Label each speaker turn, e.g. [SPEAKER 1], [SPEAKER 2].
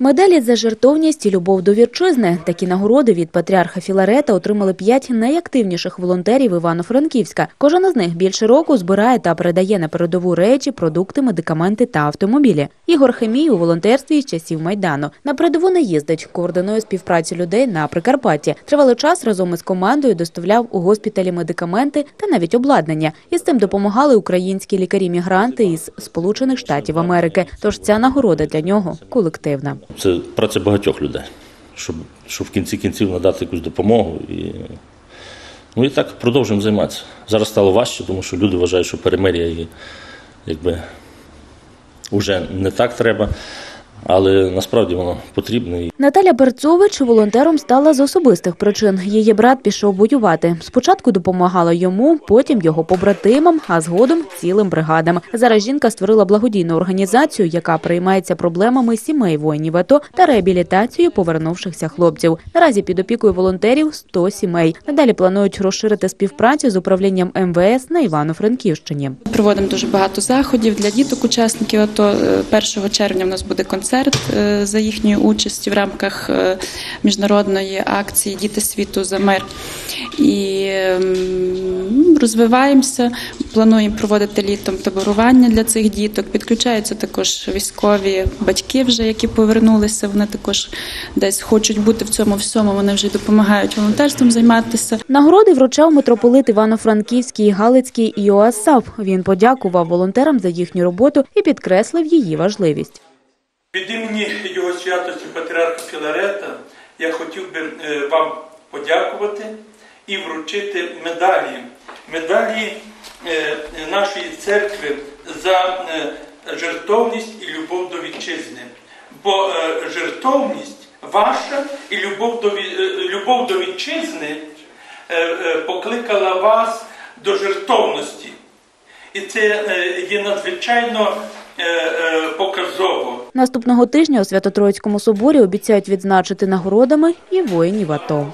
[SPEAKER 1] Медалі за жертовність і любов до вітчизни. Такі нагороди від патріарха Філарета отримали п'ять найактивніших волонтерів Івано-Франківська. Кожен із них більше року збирає та передає на передову речі, продукти, медикаменти та автомобілі. Ігор Хемій у волонтерстві з часів майдану. На передову не їздить, координує співпрацю людей на Прикарпатті. Тривалий час разом із командою доставляв у госпіталі медикаменти та навіть обладнання. І з цим допомагали українські лікарі-мігранти із Сполучених Штатів Америки. Тож ця нагорода для нього колективна.
[SPEAKER 2] Це праця багатьох людей, щоб, щоб в кінці кінців надати якусь допомогу. І, ну і так продовжуємо займатися. Зараз стало важче, тому що люди вважають, що перемир'я і, якби вже не так треба, але насправді воно потрібне.
[SPEAKER 1] Наталя Берцович волонтером стала з особистих причин. Її брат пішов воювати. Спочатку допомагала йому, потім його побратимам, а згодом цілим бригадам. Зараз жінка створила благодійну організацію, яка приймається проблемами сімей воїнів АТО та реабілітацією повернувшихся хлопців. Наразі під опікою волонтерів 100 сімей. Надалі планують розширити співпрацю з управлінням МВС на Івано-Франківщині.
[SPEAKER 3] Проводимо дуже багато заходів для діток, учасників АТО. Е, 1 червня в нас буде концерт е, за їхньою участю в рамках е, міжнародної акції Діти світу за мир. І ем, розвиваємося, плануємо проводити літом таборування для цих діток. Підключаються також військові батьки, вже які повернулися. Вони також десь хочуть бути в цьому всьому. Вони вже допомагають волонтерством займатися.
[SPEAKER 1] Нагороди вручав митрополит Івано-Франківський, Галицький Іоасав. Він подякував волонтерам за їхню роботу і підкреслив її важливість.
[SPEAKER 4] Від імені його святості Патріарха Філарета я хотів би е, вам подякувати і вручити медалі. Медалі е, нашої церкви за е, жертовність і любов до вітчизни. Бо жертовність ваша і любов до, любов до вітчизни покликала вас до жертовності. І це є надзвичайно показово.
[SPEAKER 1] Наступного тижня у Свято-Троїцькому соборі обіцяють відзначити нагородами і воїнів АТО.